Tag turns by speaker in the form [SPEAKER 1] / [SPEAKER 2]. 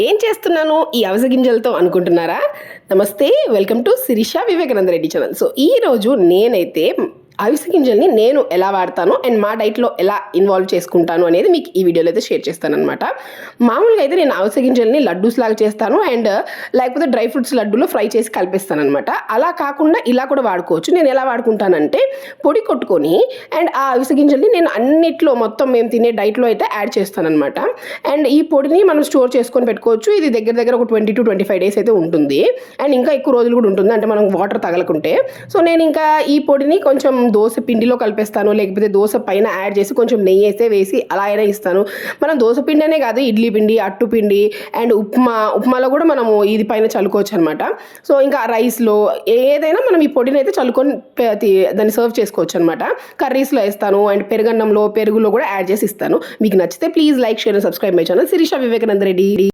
[SPEAKER 1] ఏం చేస్తున్నాను? ఈ అవిసె గింజలతో అనుకుంటున్నారా? నమస్తే welcome to Sirisha Vivekananda Reddy channel. So ఈరోజు నేనైతే అవిసె గింజల్ని నేను ఎలా వాడతాను అండ్ మా డైట్లో ఎలా ఇన్వాల్వ్ చేసుకుంటాను అనేది మీకు ఈ వీడియోలో అయితే షేర్ చేస్తాను అనమాట మామూలుగా అయితే నేను అవిసె గింజల్ని లడ్డూస్ లాగా చేస్తాను అండ్ లేకపోతే డ్రై ఫ్రూట్స్ లడ్డూలో ఫ్రై చేసి కలిపిస్తాను అనమాట అలా కాకుండా ఇలా కూడా వాడుకోవచ్చు. నేను ఎలా వాడుకుంటానంటే పొడి కొట్టుకొని అండ్ ఆ అవిసె గింజల్ని నేను అన్నిట్లో మొత్తం మేము తినే డైట్లో అయితే యాడ్ చేస్తాను అనమాట అండ్ ఈ పొడిని మనం స్టోర్ చేసుకొని పెట్టుకోవచ్చు. ఇది దగ్గర దగ్గర ఒక twenty two twenty five days అయితే ఉంటుంది. అండ్ ఇంకా ఎక్కువ రోజులు కూడా ఉంటుంది. అంటే మనం వాటర్ తగలకుంటే. సో నేను ఇంకా ఈ పొడిని కొంచెం దోశ పిండిలో కలిపేస్తాను లేకపోతే దోశ పైన యాడ్ చేసి కొంచెం నెయ్యి వేస్తే వేసి అలా అయినా ఇస్తాను. మనం దోశ పిండి అనే కాదు ఇడ్లీ పిండి అట్టు పిండి అండ్ ఉప్మా ఉప్మాలో కూడా మనము ఇది పైన చల్లుకోవచ్చు అనమాట సో ఇంకా రైస్లో ఏదైనా మనం ఈ పొడిని అయితే చల్లుకొని దాన్ని సర్వ్ చేసుకోవచ్చు అనమాట కర్రీస్లో వేస్తాను అండ్ పెరుగన్నంలో పెరుగులో కూడా యాడ్ చేసి ఇస్తాను. మీకు నచ్చితే please like share and subscribe my channel Sirisha Vivekananda Reddy.